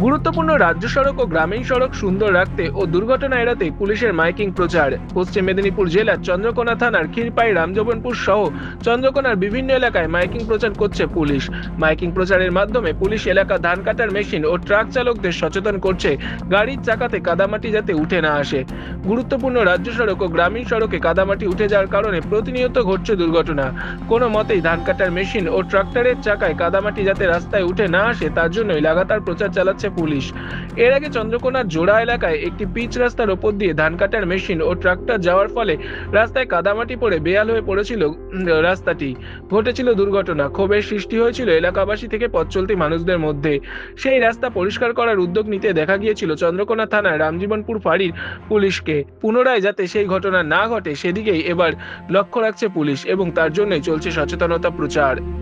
গুরুত্বপূর্ণ রাজ্য সড়ক ও গ্রামীণ সড়ক সুন্দর রাখতে ও দুর্ঘটনা এড়াতে পুলিশের মাইকিং প্রচার। পশ্চিম মেদিনীপুর জেলার চন্দ্রকোনা থানার ক্ষীরপাই, রামজবনপুর সহ চন্দ্রকোনার বিভিন্ন এলাকায় মাইকিং প্রচার করছে পুলিশ। মাইকিং প্রচারের মাধ্যমে পুলিশ এলাকা ধান কাটার মেশিন ও ট্রাক চালকদের সচেতন করছে। গাড়ির চাকাতে কাদামাটি যাতে উঠে না আসে। গুরুত্বপূর্ণ রাজ্য সড়ক ও গ্রামীণ সড়কে কাদামাটি উঠে যাওয়ার কারণে প্রতিনিয়ত ঘটছে দুর্ঘটনা। কোনো মতেই ধান কাটার মেশিন ও ট্রাক্টরের চাকায় কাদামাটি যাতে রাস্তায় উঠে না আসে, তার জন্যই লাগাতার প্রচার চালাচ্ছে পুলিশ। এর আগে চন্দ্রকোনার জোড়া এলাকায় একটি পিচ রাস্তার ওপর দিয়ে ধান কাটার মেশিন ও ট্রাক্টর যাওয়ার ফলে রাস্তায় কাদামাটি পড়ে বেয়াল হয়ে পড়েছিল রাস্তাটি। ঘটেছিল দুর্ঘটনা। ক্ষোভের সৃষ্টি হয়েছিল এলাকাবাসী থেকে পথ চলতি মানুষদের মধ্যে। সেই রাস্তা পরিষ্কার করার উদ্যোগ নিতে দেখা গিয়েছিল চন্দ্রকোনা থানার রামজীবনপুর ফাঁড়ির পুলিশকে। পুনরায় যাতে সেই ঘটনা না ঘটে, সেদিকেই এবার লক্ষ্য রাখছে পুলিশ এবং তার জন্যই চলছে সচেতনতা প্রচার।